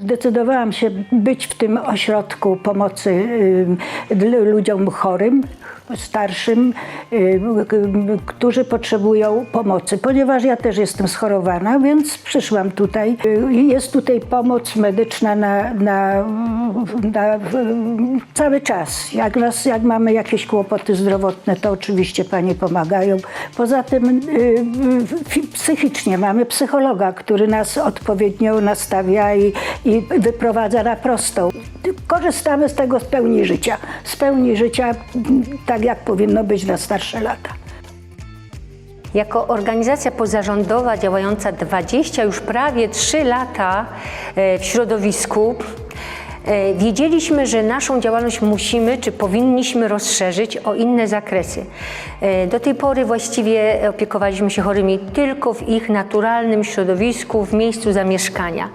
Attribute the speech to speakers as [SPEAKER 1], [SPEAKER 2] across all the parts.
[SPEAKER 1] Zdecydowałam się być w tym ośrodku pomocy ludziom chorym, starszym, którzy potrzebują pomocy. Ponieważ ja też jestem schorowana, więc przyszłam tutaj. Y, Jest tutaj pomoc medyczna na, na, na cały czas. Jak, nas, jak mamy jakieś kłopoty zdrowotne, to oczywiście panie pomagają. Poza tym y, y, psychicznie mamy psychologa, który nas odpowiednio nastawia i, i wyprowadza na prostą. Korzystamy z tego z pełni życia. Z pełni życia, tak jak powinno być na starsze lata.
[SPEAKER 2] Jako organizacja pozarządowa działająca 20, już prawie 3 lata e, w środowisku, wiedzieliśmy, że naszą działalność musimy czy powinniśmy rozszerzyć o inne zakresy. E, Do tej pory właściwie opiekowaliśmy się chorymi tylko w ich naturalnym środowisku, w miejscu zamieszkania.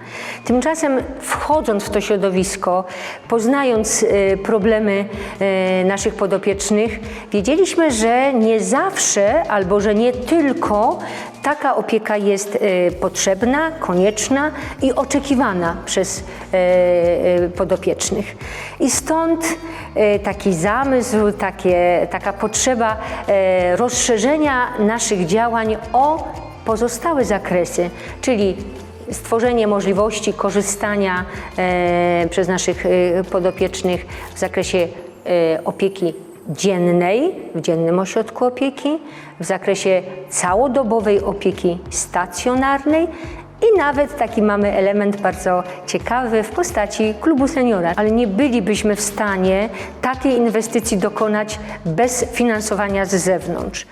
[SPEAKER 2] Tymczasem wchodząc w to środowisko, poznając e, problemy e, naszych podopiecznych, wiedzieliśmy, że nie zawsze albo że nie tylko taka opieka jest e, potrzebna, konieczna i oczekiwana przez e, e, podopiecznych. I stąd e, taki zamysł, takie, taka potrzeba e, rozszerzenia naszych działań o pozostałe zakresy, czyli stworzenie możliwości korzystania e, przez naszych podopiecznych w zakresie opieki dziennej, w dziennym ośrodku opieki, w zakresie całodobowej opieki stacjonarnej i nawet taki mamy element bardzo ciekawy w postaci klubu seniora. Ale nie bylibyśmy w stanie takiej inwestycji dokonać bez finansowania z zewnątrz.